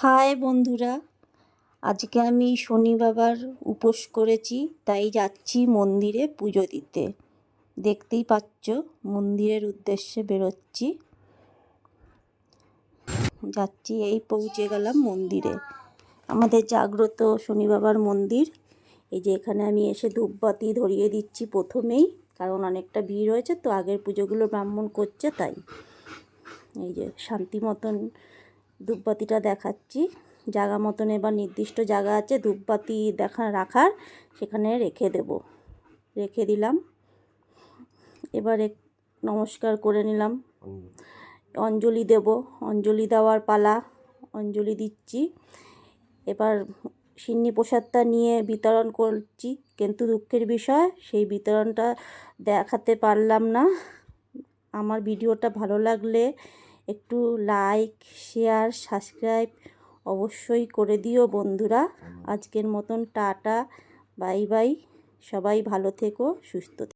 High বন্ধুরা, আজকে আমি শনি বাবার উপোস করেছি, তাই যাচ্ছি মন্দিরে পুজো দিতে। দেখতেই পাচ্ছ, মন্দিরের উদ্দেশ্যে বেরোচ্ছি। যাচ্ছি, এই পৌঁছে গেলাম মন্দিরে। আমাদের জাগ্রত শনি বাবার মন্দির, এই যে এখানে আমি এসে ধূপবাতি ধরিয়ে দিচ্ছি প্রথমেই, কারণ অনেকটা ভিড় হয়েছে, তো আগের পুজোগুলো ব্রাহ্মণ করছে, তাই। এই যে শান্তি মতন ধূপবাতিটা দেখাচ্ছি। জায়গা মতন এবার নির্দিষ্ট জায়গা আছে, ধূপবাতি দেখা, রাখার সেখানে রেখে দেব। রেখে দিলাম। এবারে নমস্কার করে নিলাম। অঞ্জলি দেব। অঞ্জলি দেওয়ার পালা, অঞ্জলি দিচ্ছি। এবার সিন্নি প্রসাদটা নিয়ে বিতরণ করছি। কিন্তু দুঃখের বিষয়, সেই বিতরণটা দেখাতে পারলাম না। আমার ভিডিওটা ভালো লাগলে একটু লাইক শেয়ার সাবস্ক্রাইব অবশ্যই করে দিও বন্ধুরা। আজকের মতন টাটা বাই বাই সবাই ভালো থেকো সুস্থ থেকো।